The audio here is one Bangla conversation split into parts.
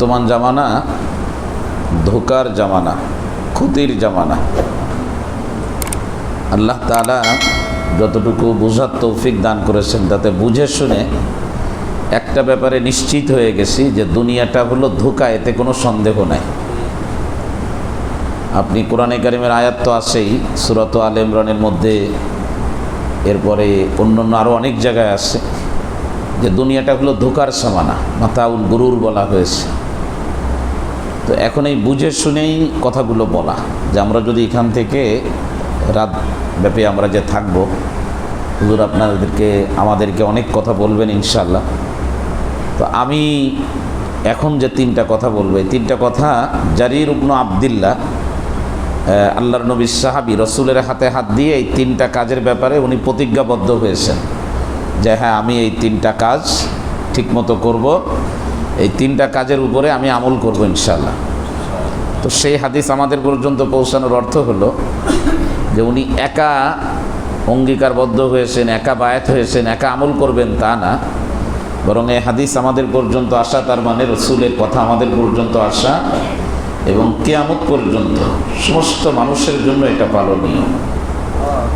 বর্তমান জামানা, ধোকার জামানা, ক্ষতির জামানা। আল্লাহ তালা যতটুকু বুঝার তৌফিক দান করেছেন, তাতে বুঝে শুনে একটা ব্যাপারে নিশ্চিত হয়ে গেছি যে দুনিয়াটা হলো ধোকা, এতে কোনো সন্দেহ নাই। আপনি কোরআনে কারিমের আয়াত তো আছেই, সুরত আল ইমরানের মধ্যে, এরপরে অন্য অন্য আরও অনেক জায়গায় আছে, যে দুনিয়াটা হলো ধোকার সমানা মাতাউল গুরুর বলা হয়েছে। তো এখন এই বুঝে শুনেই কথাগুলো বলা যে আমরা যদি এখান থেকে রাত ব্যাপী আমরা যে থাকব, হুজুর আপনাদেরকে, আমাদেরকে অনেক কথা বলবেন ইনশাল্লাহ তো আমি এখন যে তিনটা কথা বলব, এই তিনটা কথা জারির উবনু আবদুল্লাহ আল্লাহর নবী সাহাবি রসুলের হাতে হাত দিয়ে এই তিনটা কাজের ব্যাপারে উনি প্রতিজ্ঞাবদ্ধ হয়েছেন যে হ্যাঁ আমি এই তিনটা কাজ ঠিকমতো করব। এই তিনটা কাজের উপরে আমি আমল করব ইনশাল্লাহ তো সেই হাদিস আমাদের পর্যন্ত পৌঁছানোর অর্থ হলো যে উনি একা অঙ্গীকারবদ্ধ হয়েছেন, একা বায়াত হয়েছেন, একা আমল করবেন তা না। বরং এই হাদিস আমাদের পর্যন্ত আসা, তার মানে রসুলের কথা আমাদের পর্যন্ত আসা এবং কেয়ামত পর্যন্ত সমস্ত মানুষের জন্য এটা পালনীয়।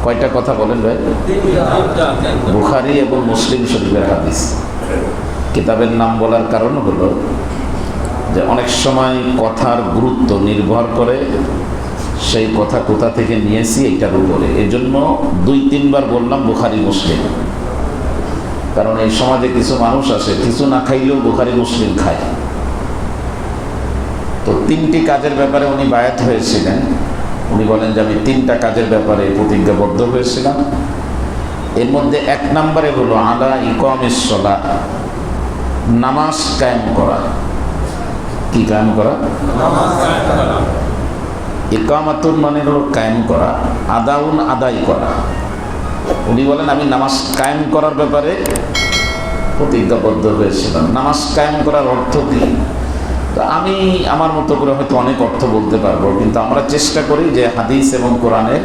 কয়টা কথা বলেন ভাই? বুখারি এবং মুসলিম শরীফের হাদিস। কিতাবের নাম বলার কারণ হলো যে অনেক সময় কথার গুরুত্ব নির্ভর করে সেই কথা কোথা থেকে নিয়েছি এইটার উপরে। এই জন্য দুই, তিনবার বললাম বুখারি, মুসলিম। কারণ এই সমাজে কিছু মানুষ আছে কিছু না খাইলেও বুখারি, মুসলিম খায়। তো তিনটি কাজের ব্যাপারে উনি বায়াত হয়েছিলেন। উনি বলেন যে আমি তিনটা কাজের ব্যাপারে প্রতিজ্ঞাবদ্ধ হয়েছিলাম। এর মধ্যে এক নম্বরে হলো, আলা ইকমিসলা নামাজ কায়েম করা। কি কায়েম করা? ইকামাতুন মানে হলো কায়েম করা, আদাউন আদায় করা। উনি বলেন, আমি নামাজ কায়েম করার ব্যাপারে প্রতিজ্ঞাবদ্ধ হয়েছিলাম। নামাজ কায়েম করার অর্থ কি? আমি আমার মতো করে হয়তো অনেক অর্থ বলতে পারব, কিন্তু আমরা চেষ্টা করি যে হাদিস এবং কোরআনের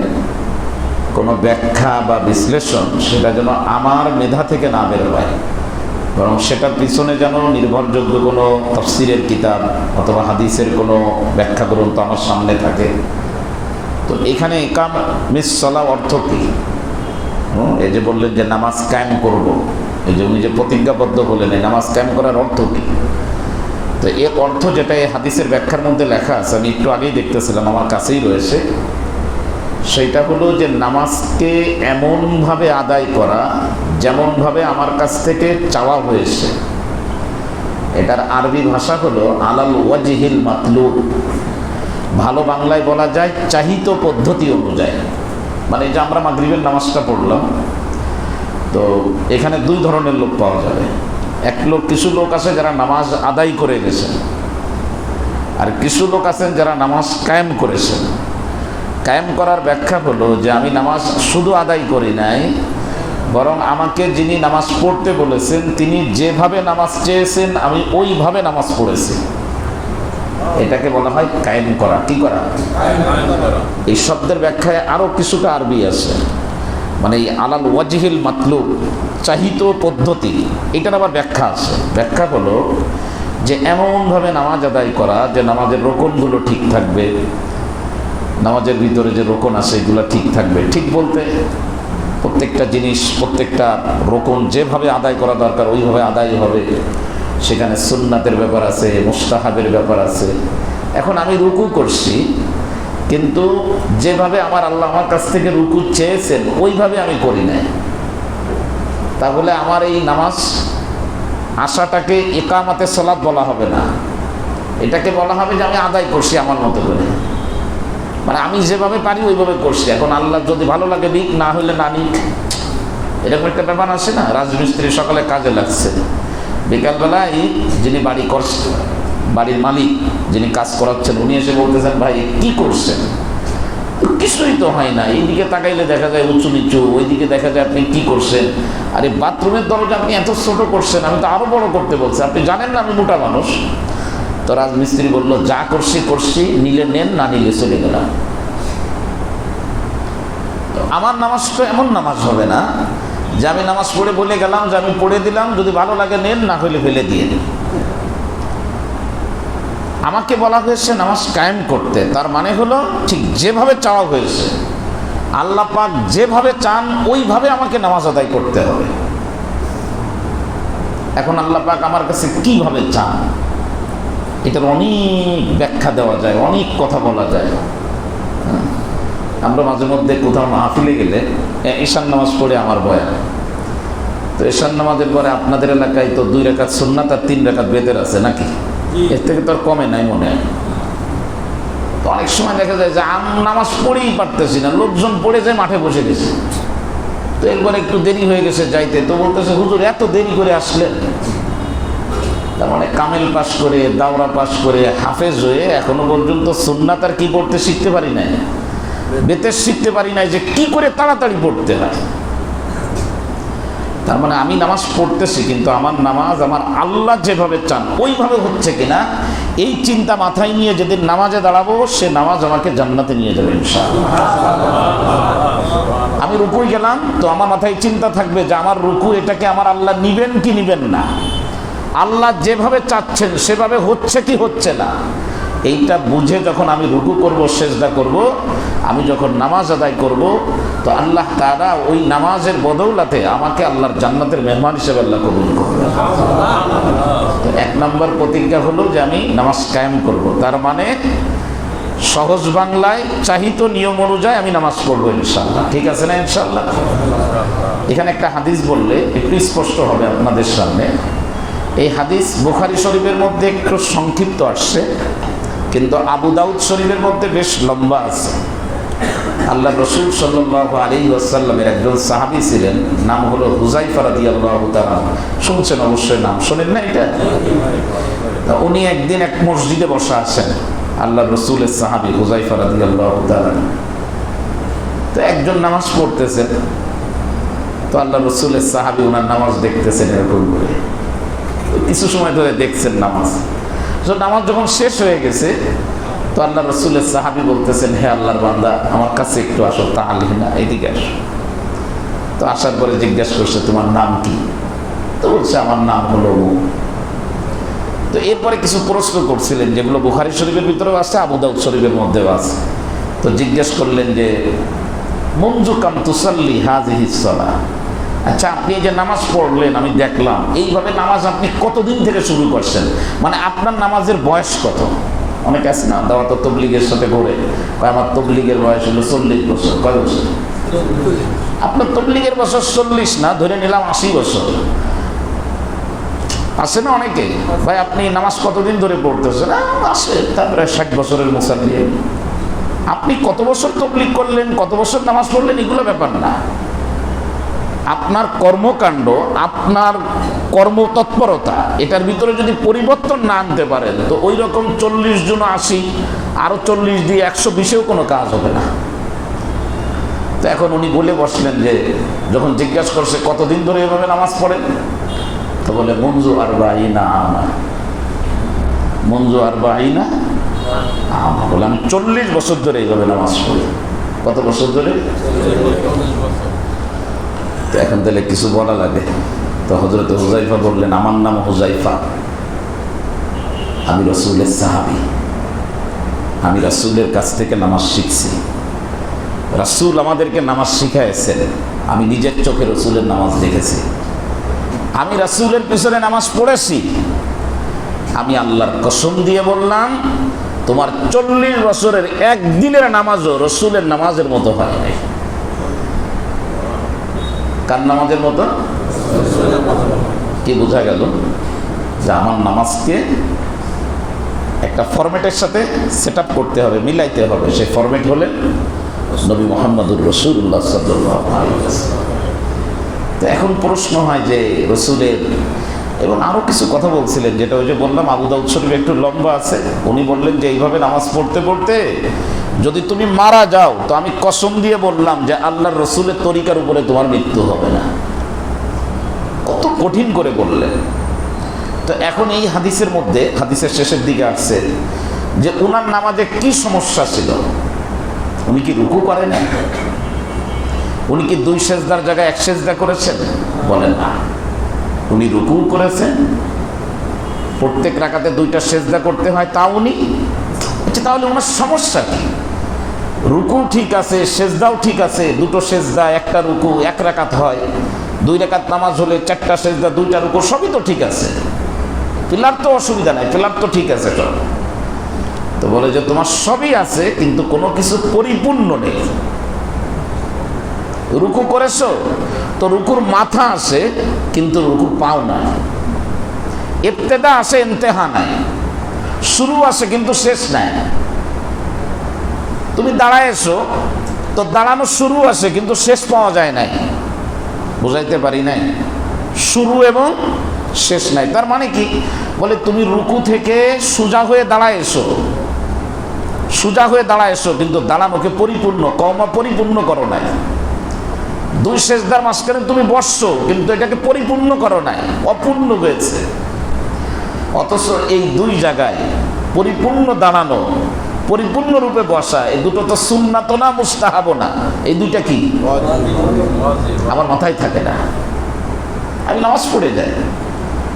কোনো ব্যাখ্যা বা বিশ্লেষণ, সেটা যেন আমার মেধা থেকে না বের হয়। বরং সেটার পিছনে যেন নির্ভরযোগ্য কোনো তফসিরের কিতাব অথবা হাদিসের কোনো ব্যাখ্যা গ্রন্থ আমার সামনে থাকে। তো এখানে একাম মিস চলা অর্থ কী? হুম, এই যে বললেন যে নামাজ কায়েম করব। এই যে উনি যে প্রতিজ্ঞাবদ্ধ বললেন এই নামাজ কায়েম করার অর্থ কী? তো এর অর্থ যেটা এই হাদিসের ব্যাখ্যার মধ্যে লেখা আছে আমি একটু আগেই দেখতেছিলাম আমার কাছেই রয়েছে। সেইটা হলো যে নামাজকে এমনভাবে আদায় করা যেমনভাবে আমার কাছ থেকে চাওয়া হয়েছে। এটার আরবি ভাষা হলো আলাল ওয়াজিহিল মাতলু ভালো বাংলায় বলা যায় চাহিত পদ্ধতি অনুযায়ী। মানে যে আমরা মাগরিবের নামাজটা পড়লাম, তো এখানে দুই ধরনের লোক পাওয়া যাবে। এক লোক কিছু লোক আছে যারা নামাজ আদায় করে গেছেন আর কিছু লোক আছেন যারা নামাজ কায়েম করেছেন। কায়েম করার ব্যাখ্যা হলো যে আমি নামাজ শুধু আদায় করি নাই বরং আমাকে যিনি নামাজ পড়তে বলেছেন, তিনি যেভাবে নামাজ চেয়েছেন, আমি ওইভাবে নামাজ পড়েছি। এটাকে বলা হয় কায়েম করা। কি করা? এই শব্দের ব্যাখ্যায় আরও কিছুটা আরবি আছে। মানে এই আলাল ওয়াজিহিল মাতলুব, চাহিত পদ্ধতি। এটার আবার ব্যাখ্যা আছে। ব্যাখ্যা হলো যে এমনভাবে নামাজ আদায় করা, যে নামাজের রোকনগুলো ঠিক থাকবে, নামাজের ভিতরে যে রোকন আছে, এগুলো ঠিক থাকবে। ঠিক বলতে প্রত্যেকটা জিনিস, প্রত্যেকটা রোকন যেভাবে আদায় করা দরকার, ওইভাবে আদায় হবে। সেখানে সুন্নাতের ব্যাপার আছে, মুস্তাহাবের ব্যাপার আছে। এখন আমি রুকু করছি, কিন্তু যেভাবে আমার আল্লাহ আমার কাছ থেকে রুকু চেয়েছেন, ওইভাবে আমি করি নাই। তাহলে আমার এই নামাজ আশাটাকে একামাতে সলাদ বলা হবে না। এটাকে বলা হবে যে আমি আদায় করছি আমার মতো করে। মানে আমি যেভাবে পারি ওইভাবে করছি। এখন আল্লাহ যদি ভালো লাগে নিক না হলে না নিক। এরকম একটা ব্যাপার আছে না? রাজমিস্ত্রি সকালে কাজে লাগছে। বিকালবেলায় যিনি বাড়ি করছেন বাড়ির মালিক, যিনি কাজ করাচ্ছেন, উনি এসে বলতেছেন, ভাই, কি করছেন? কিছুই তো হয় না। এইদিকে তাকাইলে দেখা যায় উঁচু নিচু, ওইদিকে দেখা যায় আপনি কি করছেন? আরে, বাথরুমের দরজা আপনি এত ছোট করছেন, আমি তো আরও বড় করতে বলছি। আপনি জানেন না আমি মোটা মানুষ? তো রাজমিস্ত্রি বলল, যা করছি করছি, নিলে নেন, না নিলে চলে গেলাম। আমার নামাজ তো এমন নামাজ হবে না যে আমি নামাজ পড়ে বলে গেলাম, যে আমি পড়ে দিলাম, যদি ভালো লাগে নেন, না হলে ফেলে দিয়ে দিন আমাকে বলা হয়েছে নামাজ কায়েম করতে, তার মানে হলো ঠিক যেভাবে চাওয়া হয়েছে, আল্লাহ পাক যেভাবে চান, ওইভাবে আমাকে নামাজ আদায় করতে হবে। এখন আল্লাহ পাক আমার কাছে কীভাবে চান? এটার অনেক ব্যাখ্যা দেওয়া যায় অনেক কথা বলা যায়। হ্যাঁ। আমরা মাঝে মধ্যে কোথাও মাহফিলে গেলে ঈশান নামাজ পড়ে আমার বয়ান তো ঈশান নামাজের পরে আপনাদের এলাকায় তো দুই রেখাত সুন্নাত আর তিন রেখাত বেদের আছে নাকি? এর থেকে তো আর কমে নাই মনে হয়। তো অনেক সময় দেখা যায় যে আম নামাজ পড়েই পারতেছি না লোকজন পড়ে যায় মাঠে বসে গেছে। তো একবার একটু দেরি হয়ে গেছে যাইতে তো বলতেছে হুজুর এত দেরি করে আসলেন? তার মানে কামেল পাস করে, দাওরা পাস করে, হাফেজ হয়ে এখনও পর্যন্ত সুন্নাত আর কি পড়তে শিখতে পারি নাই? বেতের শিখতে পারি নাই যে কি করে তাড়াতাড়ি পড়তে হয়। তার মানে আমি নামাজ পড়তেছি, কিন্তু আমার নামাজ আমার আল্লাহ যেভাবে চান, ওইভাবে হচ্ছে কিনা, এই চিন্তা মাথায় নিয়ে যেদিন নামাজে দাঁড়াবো, সে নামাজ আমাকে জান্নাতে নিয়ে যাবে আমি রুকুই গেলাম, তো আমার মাথায় চিন্তা থাকবে যে আমার রুকু এটাকে আমার আল্লাহ নিবেন কি নিবেন না? আল্লাহ যেভাবে চাচ্ছেন, সেভাবে হচ্ছে কি হচ্ছে না। এইটা বুঝে যখন আমি রুকু করব, সেজদা করব, আমি যখন নামাজ আদায় করব, তো আল্লাহ তারা ওই নামাজের বদৌলাতে আমাকে আল্লাহর জান্নাতের মেহমান হিসেবে আল্লাহ কবুল করবে। তো এক নম্বর প্রতিজ্ঞা হলো যে আমি নামাজ কায়েম করব। তার মানে সহজ বাংলায় চাহিত নিয়ম অনুযায়ী আমি নামাজ পড়ব ইনশাল্লাহ ঠিক আছে না ইনশাল্লাহ এখানে একটা হাদিস বললে একটু স্পষ্ট হবে আপনাদের সামনে। এই হাদিস বুখারি শরীফের মধ্যে একটু সংক্ষিপ্ত আসছে, কিন্তু আবু দাউদ শরীফের মধ্যে বেশ লম্বা আছে। আল্লাহ রসুল সাল্লাহ আলী ওয়াসাল্লামের একজন সাহাবি ছিলেন, নাম হলো হুজাইফা রাদি আল্লাহ শুনছেন অবশ্যই নাম, শোনেন না এটা? উনি একদিন এক মসজিদে বসা আছেন, আল্লাহ রসুলের সাহাবি হুজাইফা রাদি আল্লাহ তো একজন নামাজ পড়তেছেন, তো আল্লাহ রসুলের সাহাবি ওনার নামাজ দেখতেছেন এরকম করে। কিছু সময় ধরে দেখছেন নামাজ। তো নামাজ যখন শেষ হয়ে গেছে, তো আল্লাহ রসুলের সাহাবি বলতেছেন, হে আল্লাহর বান্দা, আমার কাছে একটু আসো তাহলিনা এদিকে আসো। তো আসার পরে জিজ্ঞাসা করছে, তোমার নাম কি? তো বলছে, আমার নাম হলো তো এরপরে কিছু প্রশ্ন করছিলেন, যেগুলো বুখারি শরীফের ভিতরেও আছে, আবু দাউদ শরীফের মধ্যেও আছে। তো জিজ্ঞেস করলেন যে মঞ্জু কাম তুসাল্লি সলা আচ্ছা আপনি এই যে নামাজ পড়লেন, আমি দেখলাম, এইভাবে নামাজ আপনি কতদিন থেকে শুরু করছেন? মানে আপনার নামাজের বয়স কত? অনেক আছে না? দাওয়া তো তবলিগের সাথে ঘুরে। আমার তবলিগের বয়স হলো চল্লিশ বছর। কয় বছর? আপনার তবলিগের বছর চল্লিশ না? ধরে নিলাম আশি বছর। আছে না অনেকে? ভাই, আপনি নামাজ কতদিন ধরে পড়তেছেন? আছে তারপরে ষাট বছরের মুসাল্লি। আপনি কত বছর তবলিগ করলেন? কত বছর নামাজ পড়লেন? এগুলো ব্যাপার না। আপনার কর্মকাণ্ড, আপনার কর্মতৎপরতা, এটার ভিতরে যদি পরিবর্তন না আনতে পারেন, তো ওই রকম চল্লিশ জন আশি আরও চল্লিশ দিয়ে একশো বিশেও কোনো কাজ হবে না। তো এখন উনি বলে বসলেন যে, যখন জিজ্ঞাসা করছে কতদিন ধরে এভাবে নামাজ পড়েন তো বলে, মঞ্জু আর বাহিনা আমার। মঞ্জু আর বাহিনা আমার। বলে, আমি চল্লিশ বছর ধরে এইভাবে নামাজ পড়ি। কত বছর ধরে? তো এখন তাহলে কিছু বলা লাগে? তো হজরত হুজাইফা বললেন, আমার নাম হুজাইফা আমি রসুলের সাহাবি। আমি রাসুলের কাছ থেকে নামাজ শিখছি। রাসুল আমাদেরকে নামাজ শিখাইছেন আমি নিজের চোখে রসুলের নামাজ দেখেছি। আমি রাসুলের পিছনে নামাজ পড়েছি। আমি আল্লাহর কসম দিয়ে বললাম, তোমার চল্লিশ বছরের একদিনের নামাজও রসুলের নামাজের মতো হয় নাই। কার নামাজের মতো? কি বোঝা গেল? যে আমার নামাজকে একটা ফরম্যাটের সাথে সেট করতে হবে, মিলাইতে হবে। সেই ফরম্যাট হলে নবী মোহাম্মদুর রসুল্লাহ সাল্লাহ তো এখন প্রশ্ন হয় যে রসুলের এবং আরও কিছু কথা বলছিলেন, যেটা ওই যে বললাম, আবু দাউদ শরীফ একটু লম্বা আছে। উনি বললেন যে, এইভাবে নামাজ পড়তে পড়তে যদি তুমি মারা যাও, তো আমি কসম দিয়ে বললাম যে, আল্লাহর রসুলের তরিকার উপরে তোমার মৃত্যু হবে না। কত কঠিন করে বললেন। তো এখন এই হাদিসের মধ্যে, হাদিসের শেষের দিকে আসছে যে, উনার নামাজে কি সমস্যা ছিল? উনি কি রুকু করেন? উনি কি দুই সেজদার জায়গায় এক সেজদা করেছেন? বলেন না। উনি রুকু করেছেন। প্রত্যেক রাখাতে দুইটা সেজদা করতে হয় তা উনি। আচ্ছা তাহলে ওনার সমস্যা কি? রুকু ঠিক আছে, সেজদাও ঠিক আছে, দুটো সেজদা, একটা রুকু, এক রাকাত হয়। দুই রাকাত নামাজ হলে চারটা সেজদা, দুইটা রুকু, সবই তো ঠিক আছে। পিলার তো অসুবিধা নাই পিলার তো ঠিক আছে সব তো বলে যে, তোমার সবই আছে, কিন্তু কোনো কিছু পরিপূর্ণ নেই। রুকু করেছ? তো রুকুর মাথা আসে কিন্তু রুকুর পাও না ইবতেদা আসে ইন্তেহা নাই। শুরু আসে কিন্তু শেষ নাই। তুমি দাঁড়ায় এসো তো দাঁড়ানো শুরু আছে, কিন্তু শেষ পাওয়া যায় নাই। বুঝাইতে পারি নাই। শুরু এবং শেষ নাই। তার মানে কি? বলে তুমি রুকু থেকে সোজা হয়ে দাঁড়ায় এসো সোজা হয়ে দাঁড়ায় এসো কিন্তু দাঁড়ানোকে পরিপূর্ণ কমা পরিপূর্ণ করো নাই। দুই শেষদার মাঝখানে তুমি বসছো, কিন্তু এটাকে পরিপূর্ণ করো নাই, অপূর্ণ হয়েছে। অথচ এই দুই জায়গায় পরিপূর্ণ দাঁড়ানো, পরিপূর্ণ রূপে বসা, এই দুটো তো সুন্নাত না মুস্তাহাব না। এই দুইটা কি? আমার মাথায় থাকে না। আমি নামাজ পড়ে যাই।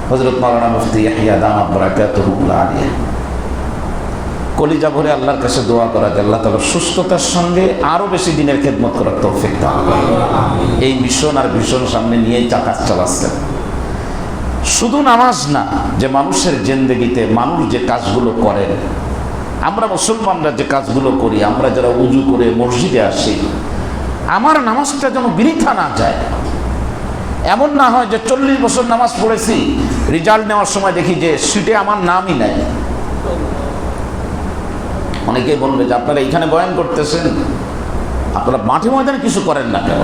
হজরত মাওলানা মুফতি ইয়াহিয়া দাম আবরাকাতুল্লাহ আলিয়া কলিজা ভরে আল্লাহর কাছে দোয়া করা যে আল্লাহ তাআলা সুস্থতার সঙ্গে আরও বেশি দিনের খেদমত করার তৌফিক দান এই মিশন আর ভীষণ সামনে নিয়েই চাকাত চালাচ্ছেন শুধু নামাজ না, যে মানুষের জেন্দেগিতে মানুষ যে কাজগুলো করেন আমরা মুসলমানরা যে কাজগুলো করি, আমরা যারা উজু করে মসজিদে আসি, আমার নামাজটা যেন বৃথা না যায়। এমন না হয় যে চল্লিশ বছর নামাজ পড়েছি, রেজাল্ট নেওয়ার সময় দেখি যে সিটে আমার নামই নাই। অনেকেই বলবে যে আপনারা এইখানে বয়ান করতেছেন। আপনারা মাঠে ময়দানে কিছু করেন না কেন?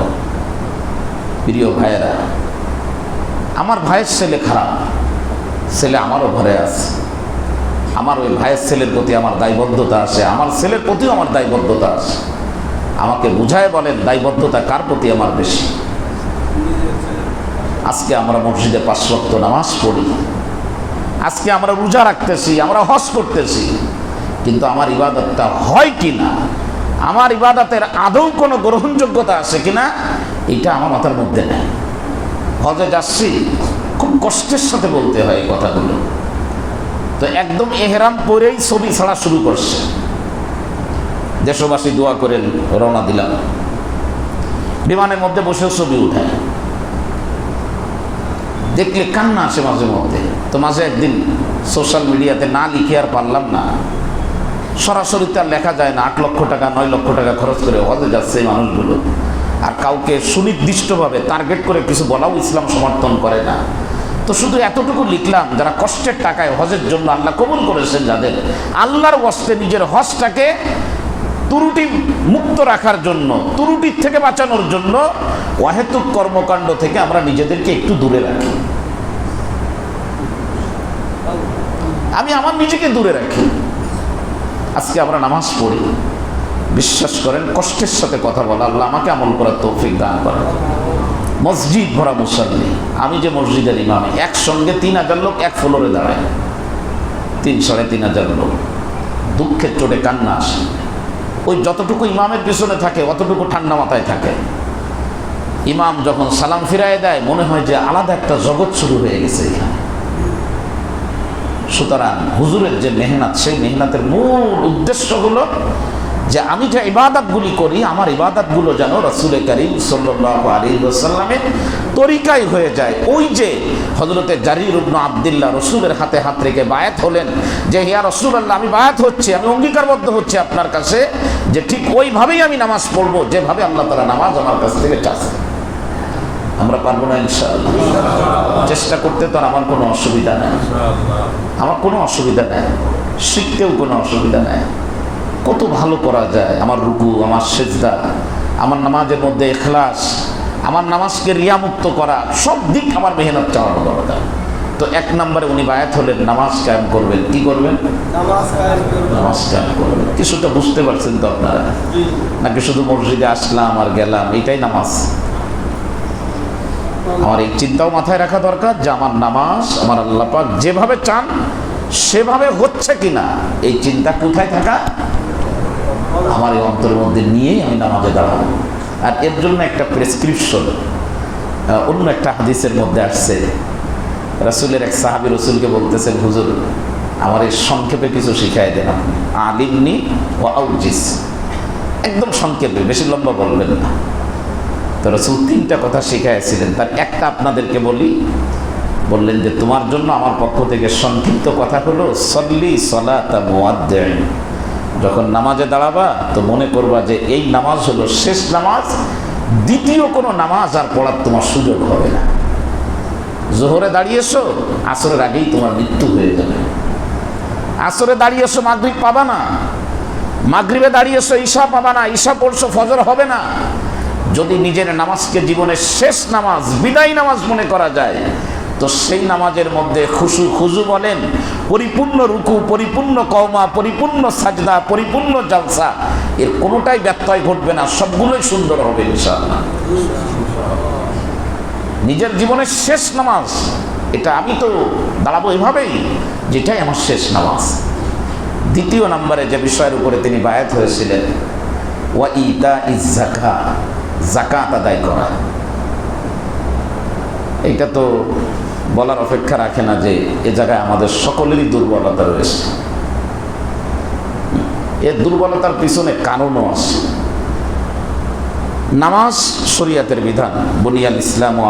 প্রিয় ভাইয়েরা, আমার ভাইয়ের ছেলে খারাপ। ছেলে আমারও ঘরে আছে। আমার ওই ভাইয়ের ছেলের প্রতি আমার দায়বদ্ধতা আছে। আমার ছেলের প্রতিও আমার দায়বদ্ধতা আছে। আমাকে বুঝায় বলেন, দায়বদ্ধতা কার প্রতি আমার বেশি? আজকে আমরা মসজিদে পাঁচ ওয়াক্ত নামাজ পড়ি। আজকে আমরা রোজা রাখতেছি, আমরা হজ করতেছি। কিন্তু আমার ইবাদতটা হয় কি না আমার ইবাদতের আদৌ কোনো গ্রহণযোগ্যতা আছে কিনা? এটা আমার মাথার মধ্যে নেই। হজে যাচ্ছি খুব কষ্টের সাথে বলতে হয় এই কথাগুলো। তো একদম এহেরাম পরেই ছবি ছাড়া শুরু করছে। দেশবাসী দোয়া করেন, রওনা দিলাম। বিমানের মধ্যে বসেও ছবি উঠায় দেখলে কান্না আসে মাঝে মধ্যে। তো মাঝে একদিন সোশ্যাল মিডিয়াতে না লিখে আর পারলাম না। সরাসরি তার লেখা যায় না, আট লক্ষ টাকা, নয় লক্ষ টাকা খরচ করে হজে যাচ্ছে এই মানুষগুলো। আর কাউকে সুনির্দিষ্টভাবে টার্গেট করে কিছু বলাও ইসলাম সমর্থন করে না। তো শুধু এতটুকু লিখলাম, যারা কষ্টের টাকায় হজের জন্য আল্লাহ কবুল করেছেন যাদের, আল্লাহর বস্তে নিজের হজটাকে তুরুটি মুক্ত রাখার জন্য তুরুটির থেকে বাঁচানোর জন্য অহেতুক কর্মকাণ্ড থেকে আমরা নিজেদেরকে একটু দূরে রাখি। আমি আমার নিজেকে দূরে রাখি। আজকে আমরা নামাজ পড়ি। বিশ্বাস করেন, কষ্টের সাথে কথা বলা, আল্লাহ আমাকে আমল করার তৌফিক দান করেন। মসজিদ ভরা মুসল্লি, আমি যে মসজিদের ইমাম, একসঙ্গে তিন হাজার লোক এক ফ্লোরে দাঁড়ায়। তিন, সাড়ে তিন হাজার লোক। দুঃখের চোটে কান্না আসে। ওই যতটুকু ইমামের পিছনে থাকে, অতটুকু ঠান্ডা মাথায় থাকে। ইমাম যখন সালাম ফিরায় দেয়, মনে হয় যে আলাদা একটা জগৎ শুরু হয়ে গেছে এখানে। সুতরাং হুজুরের যে মেহনত, সেই মেহনতের মূল উদ্দেশ্য হলো যে আমি যে ইবাদতগুলি করি, আমার ইবাদতগুলো যেন রসুল করিম সাল্লাহ আলী সাল্লামের তরিকাই হয়ে যায়। ওই যে হজরতে জারির উবন আবদুল্লাহ রসুলের হাতে হাত রেখে বায়াত হলেন, যে হিয়া রসুল আল্লাহ আমি বায়াত হচ্ছে, আমি অঙ্গীকারবদ্ধ হচ্ছে আপনার কাছে, যে ঠিক ওইভাবেই আমি নামাজ পড়ব, যেভাবে আল্লাহ তালা নামাজ আমার কাছ থেকে চাচ্ছে। আমরা পারব না ইনশাআল্লাহ। চেষ্টা করতে তো আমার কোনো অসুবিধা নেই। আমার কোনো অসুবিধা নেই। শিখতেও কোনো অসুবিধা নেই। কত ভালো করা যায় আমার রুকু আমার সেজদা আমার নামাজের মধ্যে এখলাস আমার নামাজকে রিয়ামুক্ত করা সব দিক আমার মেহনত চালানো দরকার। তো এক নম্বরে উনি বায়াত হলেন নামাজ কায়েম করবেন। কি করবেন? নামাজ কায়েম করবেন। কিছুটা বুঝতে পারছেন তো আপনারা? নাকি শুধু মসজিদে আসলাম আর গেলাম? এটাই নামাজ। আমার এই চিন্তাও মাথায় রাখা দরকার যে আমার নামাজ, আমার আল্লাহ পাক যেভাবে চান, সেভাবে হচ্ছে কিনা, এই চিন্তা কোথায় থাকা? আমার এই অন্তরের মধ্যে নিয়েই আমি নামাজে দাঁড়াবো। আর এর জন্য একটা প্রেসক্রিপশন অন্য একটা হাদিসের মধ্যে আসছে। রাসুলের এক সাহাবি রসুলকে বলতেছেন, হুজুর, আমার এই সংক্ষেপে কিছু শিখাই দেন আপনি। আলিমনি ও আউজিস। একদম সংক্ষেপে, বেশি লম্বা বলবেন না। তো রসুল তিনটা কথা শিখাইছিলেন তার একটা আপনাদেরকে বলি, বললেন যে, তোমার জন্য আমার পক্ষ থেকে সংক্ষিপ্ত কথা হলো, সল্লি মুয়াদ্দিন। যখন নামাজে দাঁড়াবা, তো মনে করবা যে, এই নামাজ হলো শেষ নামাজ, দ্বিতীয় কোনো নামাজ আর পড়ার তোমার সুযোগ হবে না। জোহরে দাঁড়িয়েছো, আসরের আগেই তোমার মৃত্যু হয়ে যাবে। আসরে দাঁড়িয়েছো, মাগরিব পাবা না। মাগরিবে দাঁড়িয়েছো, ঈশা পাবা না, ঈশা পড়ছো, ফজর হবে না। যদি নিজের নামাজকে জীবনের শেষ নামাজ, বিদায় নামাজ মনে করা যায়, তো সেই নামাজের মধ্যে খুশু খুজু বলেন, পরিপূর্ণ রুকু, পরিপূর্ণ কওমা, পরিপূর্ণ সাজদা, পরিপূর্ণ জালসা, এর কোনোটাই ব্যত্যয় ঘটবে না, সবগুলোই সুন্দর হবে নিজের জীবনের শেষ নামাজ, এটা আমি তো দাঁড়াবো এভাবেই, যেটাই আমার শেষ নামাজ। দ্বিতীয় নম্বরে যে বিষয়ের উপরে তিনি বায়াত হয়েছিলেন ওয়া ইতা ইজ জাকা জাকাত আদায় করা। এইটা তো বলার অপেক্ষা রাখে না যে এ জায়গায় আমাদের সকলেরই দুর্বলতা রয়েছে। এর দুর্বলতার পিছনে কারণও আছে। নামাজ শরিয়াতের বিধান, বুনিয়াল ইসলাম ও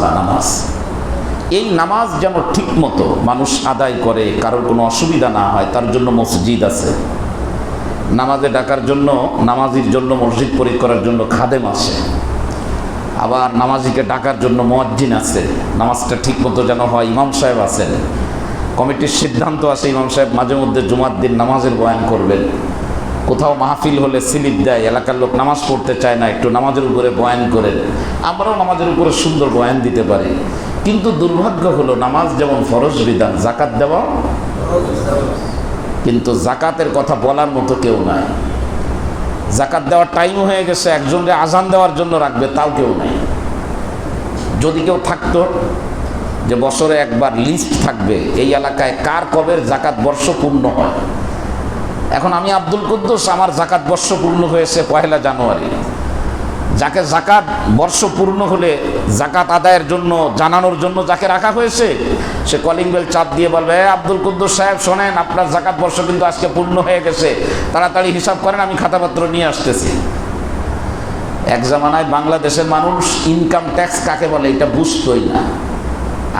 নামাজ। এই নামাজ যেন ঠিক মতো মানুষ আদায় করে, কারোর কোনো অসুবিধা না হয়, তার জন্য মসজিদ আছে। নামাজে ডাকার জন্য, নামাজির জন্য, মসজিদ পরিক করার জন্য খাদেম আছে আবার নামাজিকে ডাকার জন্য মোয়াজ্জিন আছে নামাজটা ঠিক মতো যেন হয়, ইমাম সাহেব আছেন কমিটির সিদ্ধান্ত আছে ইমাম সাহেব মাঝে মধ্যে জুমার দিন নামাজের বয়ান করবেন। কোথাও মাহফিল হলে স্লিপ দেয়, এলাকার লোক নামাজ পড়তে চায় না, একটু নামাজের উপরে বয়ান করে আমরাও নামাজের উপরে সুন্দর বয়ান দিতে পারি। কিন্তু দুর্ভাগ্য হলো, নামাজ যেমন ফরজ বিধান জাকাত দেওয়া কিন্তু জাকাতের কথা বলার মতো কেউ নাই। জাকাত দেওয়ার টাইম হয়ে গেছে, একজনকে আজান দেওয়ার জন্য রাখবে, তাও কেউ নাই। যদি কেউ থাকতো যে বছরে একবার লিস্ট থাকবে, এই এলাকায় কার কবের জাকাত বর্ষপূর্ণ হয়? এখন আমি আব্দুল কুদ্দুস, আমার জাকাত বর্ষপূর্ণ হয়েছে পয়লা জানুয়ারি। যাকে জাকাত বর্ষ পূর্ণ হলে জাকাত আদায়ের জন্য জানানোর জন্য যাকে রাখা হয়েছে সে কলিং বেল চাপ দিয়ে বলবে "এ, আব্দুল কুদ্দুস সাহেব শোনেন আপনার জাকাত বর্ষ কিন্তু আজকে পূর্ণ হয়ে গেছে। তাড়াতাড়ি হিসাব করেন আমি খাতাপত্র নিয়ে আসতেছি। এক জামানায় বাংলাদেশের মানুষ ইনকাম ট্যাক্স কাকে বলে? এটা বুঝতোই না।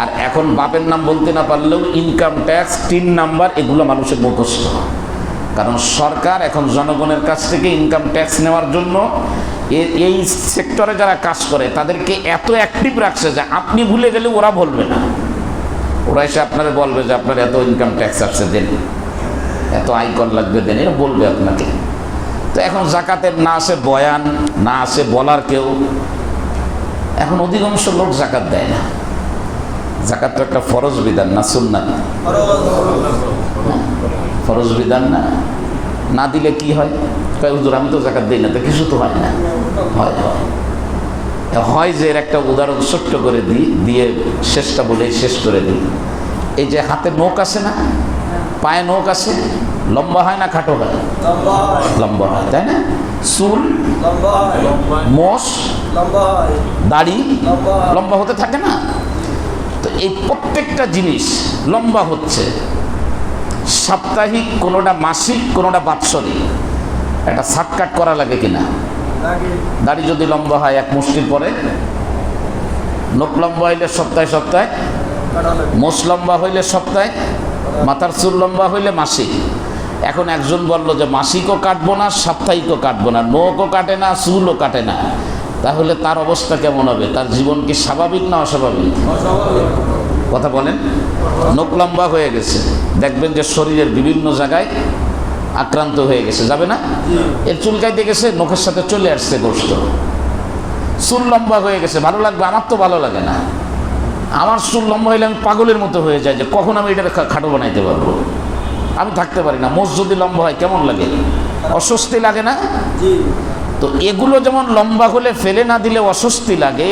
আর এখন বাপের নাম বলতে না পারলেও ইনকাম ট্যাক্স তিন নাম্বার এগুলো মানুষের মুখস্থ। কারণ সরকার এখন জনগণের কাছ থেকে ইনকাম ট্যাক্স নেওয়ার জন্য এই সেক্টরে যারা কাজ করে, তাদেরকে এত অ্যাক্টিভ রাখছে যে আপনি ভুলে গেলে ওরা বলবে না। ওরা এসে আপনারা বলবে যে আপনার এত ইনকাম ট্যাক্স আসছে, দেন। এত আয়কর লাগবে, দেন। এরা বলবে আপনাকে। তো এখন জাকাতের না আসে বয়ান, না আসে বলার কেউ। এখন অধিকাংশ লোক জাকাত দেয় না। জাকাত তো একটা ফরজ বিধান, না সুন্নাত? ফরজ বিধান না? না দিলে কি হয়? কয়, হুজুর, আমি তো জাকাত দিই না, তো কিছু তো হয় না। হয় হয়। যে একটা উদাহরণ ছোট্ট করে দিই, দিয়ে শেষটা বলে শেষ করে দিই। এই যে হাতে নখ আছে না? পায়ে নখ আছে? লম্বা হয় না খাটো হয়? লম্বা হয়, তাই না? চুল? মোষ দাড়ি? লম্বা হতে থাকে না? তো এই প্রত্যেকটা জিনিস লম্বা হচ্ছে। সাপ্তাহিক কোনোটা মাসিক কোনোটা বাৎসরিক। একটা সাটকাট করা লাগে কিনা? দাড়ি যদি লম্বা হয় এক মুষ্টির পরে। নোক লম্বা হইলে সপ্তাহে সপ্তাহে। মোষ লম্বা হইলে সপ্তাহে। মাথার চুল লম্বা হইলে মাসিক। এখন একজন বলল যে মাসিকও কাটবো না সাপ্তাহিকও কাটবো না। নোকও কাটে না চুলও কাটে না। তাহলে তার অবস্থা কেমন হবে? তার জীবন কি স্বাভাবিক না অস্বাভাবিক। কথা বলেন? নোক লম্বা হয়ে গেছে। দেখবেন যে শরীরের বিভিন্ন জায়গায় আক্রান্ত হয়ে গেছে। যাবে না? এর চুলকাইতে গেছে নখের সাথে চলে আসছে গোস্ত চুল লম্বা হয়ে গেছে। ভালো লাগবে? আমার তো ভালো লাগে না। আমার চুল লম্বা হইলে আমি পাগলের মতো হয়ে যায় যে কখন আমি এটা খাটো বানাইতে পারব? আমি থাকতে পারি না। মোষ যদি লম্বা হয় কেমন লাগে? অস্বস্তি লাগে না? তো এগুলো যেমন লম্বা হলে ফেলে না দিলে অস্বস্তি লাগে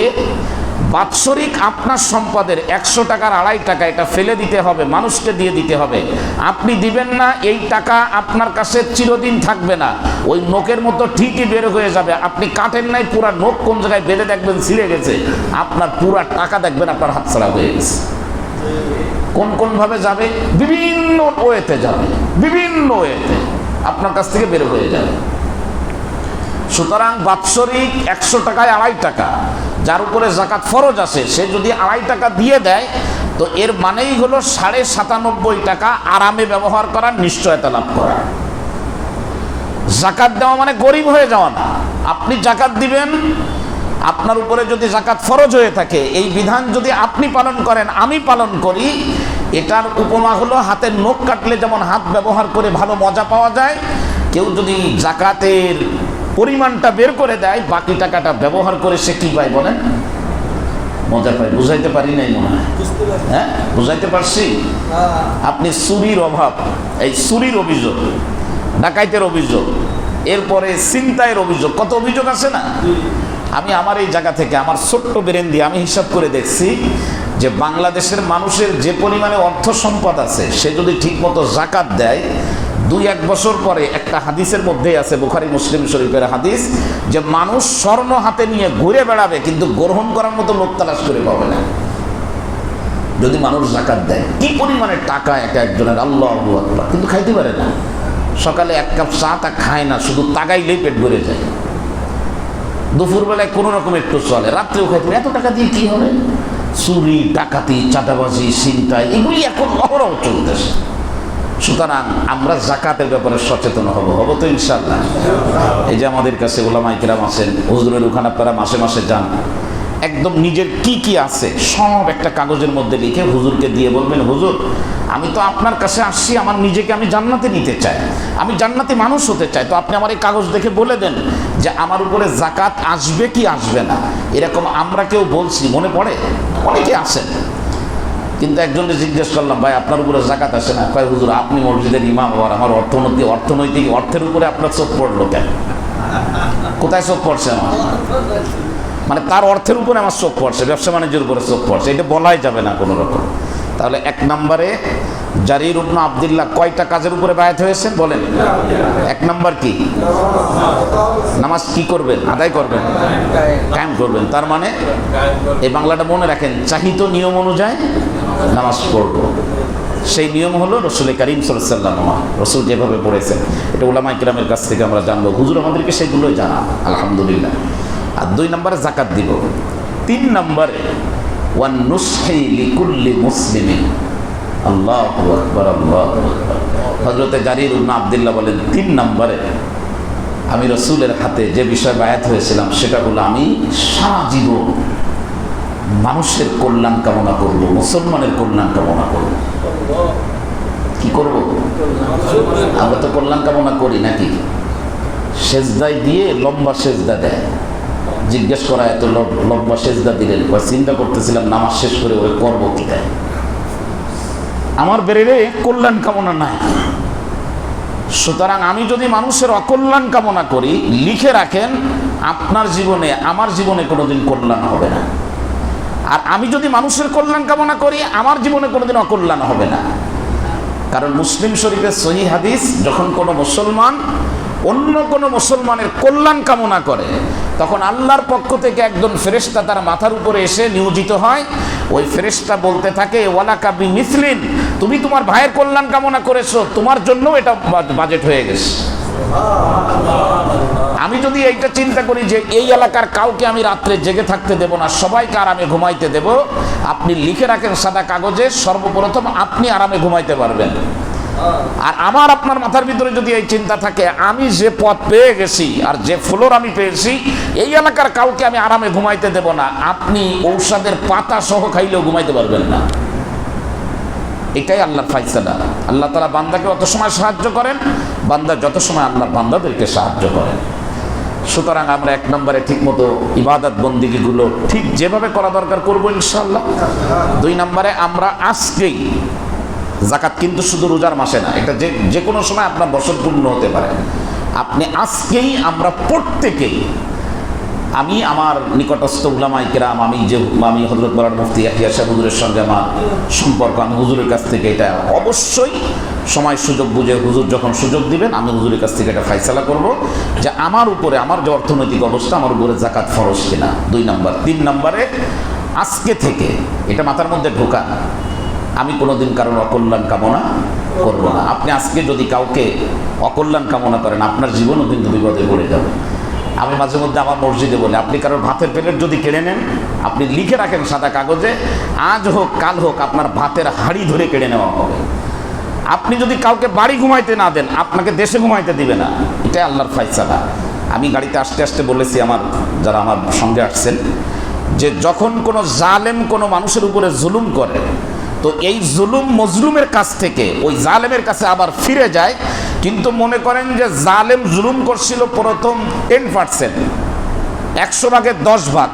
বাৎসরিক আপনার সম্পদের একশো টাকার আড়াই টাকা এটা ফেলে দিতে হবে, মানুষকে দিয়ে দিতে হবে। আপনি দিবেন না, এই টাকা আপনার কাছে চিরদিন থাকবে না। ওই নোকের মতো ঠিকই বের হয়ে যাবে। আপনি কাটেন নাই, পুরা নোক কোন জায়গায় বেঁধে দেখবেন, ছিঁড়ে গেছে। আপনার পুরা টাকা দেখবেন, আপনার হাতছাড়া হয়ে গেছে। কোন কোন ভাবে যাবে? বিভিন্ন ওয়েতে যাবে। বিভিন্ন ওয়েতে। আপনার কাছ থেকে বের হয়ে যাবে। সুতরাং বাৎসরিক একশো টাকায় আড়াই টাকা, যার উপরে জাকাত ফরজ আছে, সে যদি আড়াই টাকা দিয়ে দেয়, তো এর মানেই হলো সাড়ে সাতানব্বই টাকা আরামে ব্যবহার করার নিশ্চয়তা লাভ করা। জাকাত দেওয়া মানে গরিব হয়ে যাওয়া না। আপনি জাকাত দিবেন, আপনার উপরে যদি জাকাত ফরজ হয়ে থাকে, এই বিধান যদি আপনি পালন করেন, আমি পালন করি, এটার উপমা হলো হাতের নখ কাটলে যেমন হাত ব্যবহার করে ভালো মজা পাওয়া যায়, কেউ যদি জাকাতের পরিমাণটা বের করে দেয়, বাকি টাকাটা ব্যবহার করে সে কি পায় বলেন? মজা পায়, বুঝাইতে পারি নাই মনে হয়। হ্যাঁ? বুঝাইতে পারছি? আপনি চুরির অভাব, এই চুরির অভিযোগ, ডাকাইতের অভিযোগ, এরপরে চিন্তায়ের অভিযোগ, কত অভিযোগ আছে না? আমি আমার এই জায়গা থেকে, আমার ছোট্ট বেরেন দিয়ে আমি হিসাব করে দেখছি যে বাংলাদেশের মানুষের যে পরিমাণে অর্থ সম্পদ আছে, সে যদি ঠিকমতো জাকাত দেয় দুই এক বছর পরে একটা হাদিসের মধ্যেই আছে বুখারি, মুসলিম শরীফের হাদিস যে মানুষ স্বর্ণ হাতে নিয়ে ঘুরে বেড়াবে কিন্তু গ্রহণ করার মতো লোক তালাশ করে পাবে না। যদি মানুষ জাকাত দেয়, কি পরিমাণে টাকা এক একজনের? আল্লাহ আল্লাহ কিন্তু খাইতে পারে না। সকালে এক কাপ চা তা খায় না, শুধু তাগাইলেই পেট ভরে যায়। দুপুরবেলায় কোনো রকম একটু চলে, রাত্রেও খাইতে। এত টাকা দিয়ে কি হবে? চুরি, ডাকাতি, চাঁদাবাজি চিন্তায় এগুলি এখন অহরহ চলতেছে। সুতরাং আমরা জাকাতের ব্যাপারে সচেতন হব হব তো ইনশাল্লাহ এই যে আমাদের কাছে ওলামাই কিরাম আছেন, হুজুরের ওখানে আপনারা মাসে মাসে যান। একদম নিজের কি কি আছে, সব একটা কাগজের মধ্যে লিখে হুজুরকে দিয়ে বলবেন, হুজুর, আমি তো আপনার কাছে আসছি, আমার নিজেকে আমি জান্নাতে নিতে চাই। আমি জান্নাতি মানুষ হতে চাই। তো আপনি আমার এই কাগজ দেখে বলে দেন যে আমার উপরে জাকাত আসবে কি আসবে না? এরকম আমরা কেউ বলছি, মনে পড়ে? অনেকে আছেন। কিন্তু একজনকে জিজ্ঞেস করলাম, ভাই, আপনার উপরে জাকাত আসে না? কয়, হুজুর, আপনি মসজিদের ইমাম হওয়ার আমার অর্থনৈতিক অর্থনৈতিক অর্থের উপরে আপনার চোখ পড়ল কেন? কোথায় চোখ পড়ছে আমার? মানে তার অর্থের উপরে আমার চোখ পড়ছে, ব্যবসা বাণিজ্যের উপরে চোখ পড়ছে, এটা বলাই যাবে না কোনো রকম। তাহলে এক নম্বরে জারির উবনা আবদুল্লাহ কয়টা কাজের উপরে বায়াত হয়েছেন বলেন? এক নম্বর কি? নামাজ কি করবেন? আদায় করবেন? কায়েম করবেন। তার মানে এই বাংলাটা মনে রাখেন, চাহিত নিয়ম অনুযায়ী নামাজ পড়ব। সেই নিয়ম হলো রসুল করিম সাল্লাম রসুল যেভাবে পড়েছেন, এটা ওলামাই কিরামের কাছ থেকে আমরা জানব। হুজুর আমাদেরকে সেগুলোই জানা আলহামদুলিল্লাহ। আর দুই নম্বরে জাকাত দিব। তিন নম্বরে ওয়ান নুসহি লিকুল্লি মুসলিমিন। আল্লাহ আকবর, আল্লাহ হজরতে জারির আবদুল্লাহ বলেন, তিন নম্বরে, আমি রসুলের হাতে যে বিষয় বায়াত হয়েছিলাম, সেটা হলো আমি সারা জীবন মানুষের কল্যাণ কামনা করব, মুসলমানের কল্যাণ কামনা করব। কি করব? আমরা তো কল্যাণ কামনা করি নাকি? সেজদায় দিয়ে লম্বা সেজদা দেয়। জিজ্ঞেস করা, এত লম্বা সেজদা দিলেন। বা চিন্তা করতেছিলাম নামাজ শেষ করে ওই করব কি দেয়? আমার বেরেরে কল্যাণ কামনা নাই। সুতরাং আমি যদি মানুষের অকল্যাণ কামনা করি, লিখে রাখেন, আপনার জীবনে, আমার জীবনে কোনোদিন কল্যাণ হবে না। আর আমি যদি মানুষের কল্যাণ কামনা করি, আমার জীবনে কোনোদিন অকল্যাণ হবে না। কারণ মুসলিম শরীফের সহি হাদিস, যখন কোনো মুসলমান অন্য কোনো মুসলমানের কল্যাণ কামনা করে, তখন আল্লাহর পক্ষ থেকে একজন ফেরেশতা তার মাথার উপরে এসে নিয়োজিত হয়। ওই ফেরেশতা বলতে থাকে ওয়ালা কাবি মিসলিন তুমি তোমার ভাইয়ের কল্যাণ কামনা করেছ, তোমার জন্য এটা বাজেট হয়ে গেছে। আমি যদি এইটা চিন্তা করি যে এই এলাকার কাউকে আমি রাত্রে জেগে থাকতে দেব না, সবাইকে আরামে ঘুমাইতে দেব, আপনি লিখে রাখেন সাদা কাগজে, সর্বপ্রথম আপনি আরামে ঘুমাইতে পারবেন। আর আমার আপনার মাথার ভিতরে যদি এই চিন্তা থাকে, আমি যে পথ পেয়ে গেছি আর যে ফ্লোর আমি পেয়েছি, এই এলাকার কাউকে আমি আরামে ঘুমাইতে দেব না, আপনি ঔষধের পাতা সহ খাইলেও ঘুমাইতে পারবেন না। এটাই আল্লাহর ফাইসালা। আল্লাহ তালা বান্দাকে অত সময় সাহায্য করেন, বান্দা যত সময় আল্লাহ বান্দাদেরকে সাহায্য করেন সুতরাং আমরা এক নম্বরে ঠিকমতো ইবাদত বন্দিগিগুলো ঠিক যেভাবে করা দরকার করব ইনশাল্লাহ দুই নম্বরে আমরা আজকেই জাকাত কিন্তু শুধু রোজার মাসে না, এটা যে যে কোনো সময় আপনার বছর পূর্ণ হতে পারে। আপনি আজকেই আমরা প্রত্যেকেই আমি আমার নিকটস্থ উলামাই কেরাম, আমি যে, আমি হজরত বলার মুফতি ইয়াহিয়া শাহ হুজুরের সঙ্গে আমার সম্পর্ক, আমি হুজুরের কাছ থেকে এটা অবশ্যই সময় সুযোগ বুঝে হুজুর যখন সুযোগ দিবেন, আমি হুজুরের কাছ থেকে এটা ফাইসলা করব যে আমার উপরে আমার যে অর্থনৈতিক অবস্থা, আমার উপরে জাকাত ফরজ কিনা। দুই নম্বর। তিন নম্বরে, আজকে থেকে, এটা মাথার মধ্যে ঢোকা, আমি কোনোদিন কারোর অকল্যাণ কামনা করব না। আপনি আজকে যদি কাউকে অকল্যাণ কামনা করেন, আপনার জীবনও কিন্তু বিপদে পড়ে যাবে। আমি মাঝে মধ্যে আমার মসজিদে বলি, আপনি কারোর ভাতের প্লেট যদি কেড়ে নেন, আপনি লিখে রাখেন সাদা কাগজে, আজ হোক, কাল হোক, আপনার ভাতের হাড়ি ধরে কেড়ে নেওয়া হবে। আপনি যদি কাউকে বাড়ি ঘুমাইতে না দেন, আপনাকে দেশে ঘুমাইতে দিবে না। এটাই আল্লাহর ফাইসালা আমি গাড়িতে আসতে আসতে বলেছি আমার, যারা আমার সঙ্গে আসছেন, যে যখন কোনো জালেম কোনো মানুষের উপরে জুলুম করে, তো এই জুলুম মজলুমের কাছ থেকে, ওই জালেমের কাছে আবার ফিরে যায় কিন্তু মনে করেন যে জালেম জুলুম করছিল প্রথম টেন পার্সেন্ট একশো ভাগের দশ ভাগ।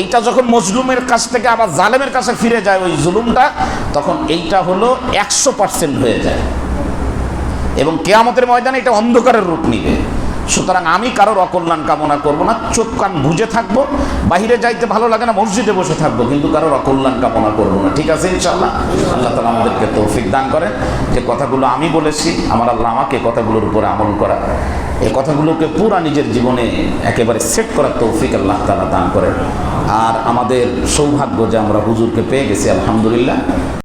এইটা যখন মজলুমের কাছ থেকে আবার জালেমের কাছে ফিরে যায় ওই জুলুমটা, তখন এইটা হলো একশো পার্সেন্ট হয়ে যায়। এবং কেয়ামতের ময়দানে এটা অন্ধকারের রূপ নিবে। সুতরাং আমি কারোর অকল্যাণ কামনা করব না, চোখ কান বুঝে থাকব, বাহিরে যাইতে ভালো লাগে না, মসজিদে বসে থাকব, কিন্তু কারোর অকল্যাণ কামনা করব না। ঠিক আছে ইনশাল্লাহ আল্লাহ তালা আমাদেরকে তৌফিক দান করেন। যে কথাগুলো আমি বলেছি, আমার আল্লাহ আমাকে কথাগুলোর উপরে আমল করা, এই কথাগুলোকে পুরা নিজের জীবনে একেবারে সেট করার তৌফিক আল্লাহ তালা দান করেন। আর আমাদের সৌভাগ্য যে আমরা হুজুরকে পেয়ে গেছি, আলহামদুলিল্লাহ।